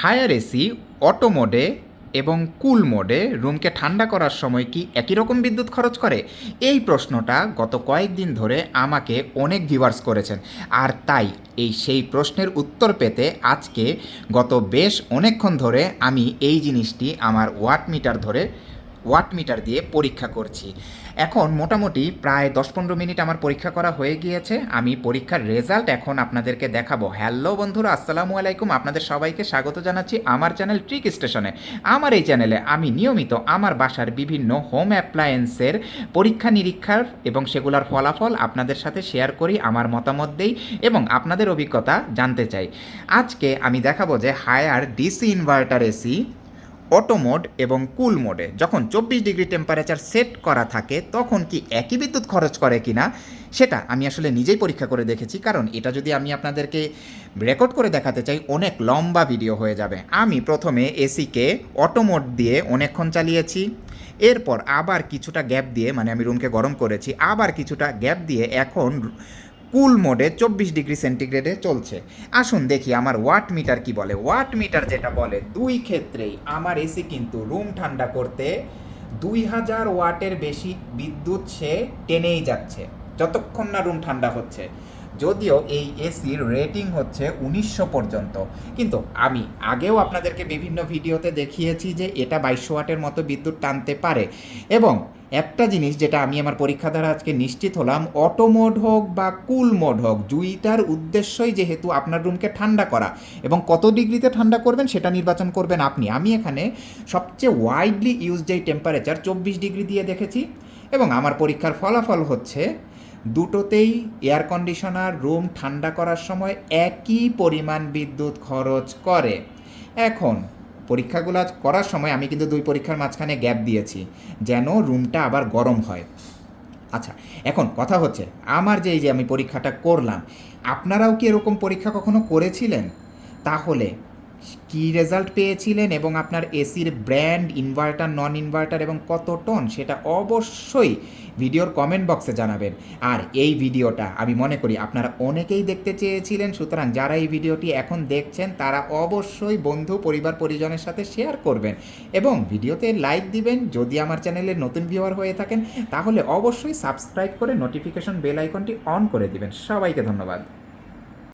Higher AC auto মোডে এবং cool মোডে রুমকে ঠান্ডা করার সময় কি একই রকম বিদ্যুৎ খরচ করে? এই প্রশ্নটা গত কয়েকদিন ধরে আমাকে অনেক ভিউয়ার্স করেছেন। আর তাই এই সেই প্রশ্নের উত্তর পেতে আজকে গত বেশ অনেকক্ষণ ধরে আমি এই জিনিসটি আমার ওয়াট মিটার ধরে ওয়াট মিটার দিয়ে পরীক্ষা করছি। এখন মোটামুটি প্রায় দশ পনেরো মিনিট আমার পরীক্ষা করা হয়ে গিয়েছে। আমি পরীক্ষার রেজাল্ট এখন আপনাদেরকে দেখাবো। হ্যালো বন্ধুরা, আসসালামু আলাইকুম। আপনাদের সবাইকে স্বাগত জানাচ্ছি আমার চ্যানেল ট্রিক স্টেশনে। আমার এই চ্যানেলে আমি নিয়মিত আমার বাসার বিভিন্ন হোম অ্যাপ্লায়েন্সের পরীক্ষা নিরীক্ষার এবং সেগুলোর ফলাফল আপনাদের সাথে শেয়ার করি, আমার মতামত দেই এবং আপনাদের অভিজ্ঞতা জানতে চাই। আজকে আমি দেখাবো যে Haier DC inverter AC auto mode এবং কুল মোডে। যখন চব্বিশ ডিগ্রি টেম্পারেচার সেট করা থাকে, তখন কি একই বিদ্যুৎ খরচ করে কি না সেটা আমি আসলে নিজেই পরীক্ষা করে দেখেছি। কারণ এটা যদি আমি আপনাদেরকে রেকর্ড করে দেখাতে চাই, অনেক লম্বা ভিডিও হয়ে যাবে। আমি প্রথমে এসিকে অটো মোড দিয়ে অনেকক্ষণ চালিয়েছি। এরপর আবার কিছুটা গ্যাপ দিয়ে মানে আমি রুমকে গরম করেছি, আবার কিছুটা গ্যাপ দিয়ে এখন কুল মোডে চব্বিশ ডিগ্রি সেন্টিগ্রেডে চলছে। আসুন দেখি আমার ওয়াট মিটার কি বলে। ওয়াট মিটার যেটা বলে, দুই ক্ষেত্রেই আমার এসি কিন্তু রুম ঠান্ডা করতে দুই হাজার ওয়াটের বেশি বিদ্যুৎ সে টেনেই যাচ্ছে। যতক্ষণ না রুম ঠান্ডা হচ্ছে। যদিও এই এসির রেটিং হচ্ছে উনিশশো পর্যন্ত। কিন্তু আমি আগেও আপনাদেরকে বিভিন্ন ভিডিওতে দেখিয়েছি যে এটা বাইশশো ওয়াটের মতো বিদ্যুৎ টানতে পারে। এবং একটা জিনিস যেটা আমি আমার পরীক্ষা দ্বারা আজকে নিশ্চিত হলাম, অটো মোড হোক বা কুল মোড হোক, দুইটার উদ্দেশ্যই যেহেতু আপনার রুমকে ঠান্ডা করা। এবং কত ডিগ্রিতে ঠান্ডা করবেন সেটা নির্বাচন করবেন আপনি। আমি এখানে সবচেয়ে ওয়াইডলি ইউজ যেই টেম্পারেচার চব্বিশ ডিগ্রি দিয়ে দেখেছি। এবং আমার পরীক্ষার ফলাফল হচ্ছে দুটোতেই এয়ার কন্ডিশনার রুম ঠান্ডা করার সময় একই পরিমাণ বিদ্যুৎ খরচ করে। এখন, পরীক্ষাগুলো করার সময় আমি কিন্তু দুই পরীক্ষার মাঝখানে গ্যাপ দিয়েছি, যেন রুমটা আবার গরম হয়। আচ্ছা এখন কথা হচ্ছে, আমার যে এই যে আমি পরীক্ষাটা করলাম, আপনারাও কি এরকম পরীক্ষা কখনো করেছিলেন? তাহলে কি রেজাল্ট পেয়েছিলেন এবং আপনার এসির ব্র্যান্ড ইনভার্টার নন ইনভার্টার এবং কত টন সেটা অবশ্যই ভিডিওর কমেন্ট বক্সে জানাবেন। আর এই ভিডিওটা আমি মনে করি আপনারা অনেকেই দেখতে চেয়েছিলেন, সুতরাং যারা এই ভিডিওটি এখন দেখছেন, তারা অবশ্যই বন্ধু, পরিবার, পরিজনের সাথে শেয়ার করবেন এবং ভিডিওতে লাইক দিবেন। যদি আমার চ্যানেলে নতুন ভিউয়ার হয়ে থাকেন, তাহলে অবশ্যই সাবস্ক্রাইব করে নোটিফিকেশন বেল আইকনটি অন করে দিবেন। সবাইকে ধন্যবাদ।